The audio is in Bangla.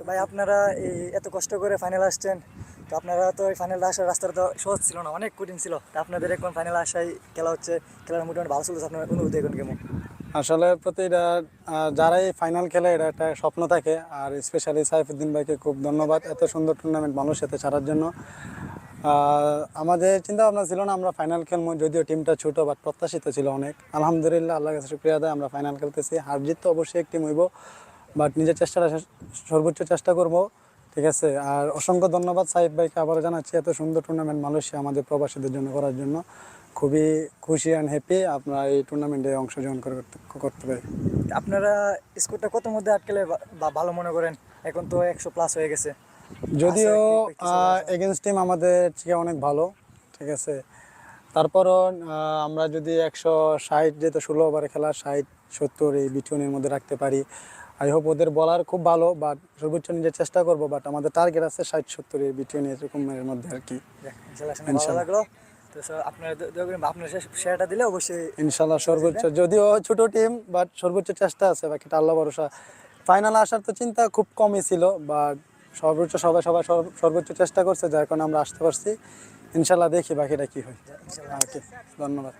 তো ভাই, আপনারা এই এত কষ্ট করে ফাইনাল আসছেন, তো আপনারা তো এই ফাইনাল আসার রাস্তাটা তো সহজ ছিল না, অনেক কঠিন ছিল। তো আপনাদের এখন ফাইনাল আসায় খেলা হচ্ছে, খেলার মোটামুটি ভালো চলতেছে, আপনার অনুভূতি এখন কেমন? আসলে প্রতিটা যারাই ফাইনাল খেলে, এটা একটা স্বপ্ন থাকে, আর স্পেশালি সাইফুদ্দিন ভাইকে খুব ধন্যবাদ, এত সুন্দর টুর্নামেন্ট মানুষ এতে ছাড়ার জন্য। আমাদের চিন্তা ভাবনা ছিল না, আমরা ফাইনাল খেলব, যদিও টিমটা ছোট বাট প্রত্যাশিত ছিল অনেক। আলহামদুলিল্লাহ আল্লাহ কাছে শুক্রিয়া দেয় আমরা ফাইনাল খেলতেছি। হার জিত তো অবশ্যই একটি হইব। বাট নিজের চেষ্টাটা সর্বোচ্চ চেষ্টা করব ঠিক আছে? আর অসংখ্য ধন্যবাদ সাহিব ভাইকে আবারও জানাচ্ছি এত সুন্দর টুর্নামেন্ট মালয়েশিয়া আমাদের প্রবাসীদের জন্য করার জন্য। খুবই খুশি অ্যান্ড হ্যাপি আপনারা এই টুর্নামেন্টে অংশগ্রহণ করতে করতে পারি। আপনারা স্কোরটা কত মধ্যে আটকেলে ভালো মনে করেন? এখন তো একশো প্লাস হয়ে গেছে। যদিও যায়? এগেনস্ট টিম আমাদের থেকে অনেক ভালো ঠিক আছে? তারপরও আমরা যদি একশো ষাট যেহেতু ষোলো ওভারে খেলা ষাট সত্তর এই বিটুনের মধ্যে রাখতে পারি আই হোপ ওদের বলার খুব ভালো বাট সর্বোচ্চ নিজের চেষ্টা করব বাট আমাদের টার্গেট আছে ষাট সত্তর এই বিটুন এরকমের মধ্যে আর কি। লাগল। ইনশাল্লাহ সর্বোচ্চ যদিও ছোট টিম বাট সর্বোচ্চ চেষ্টা আছে বাকিটা আল্লাহ ভরসা। ফাইনাল আসার তো চিন্তা খুব কমই ছিল বাট সর্বোচ্চ সবাই সবাই সর্বোচ্চ চেষ্টা করছে যার কারণে আমরা আসতে পারছি। ইনশাল্লাহ দেখি বাকিটা কি হয়। ওকে ধন্যবাদ.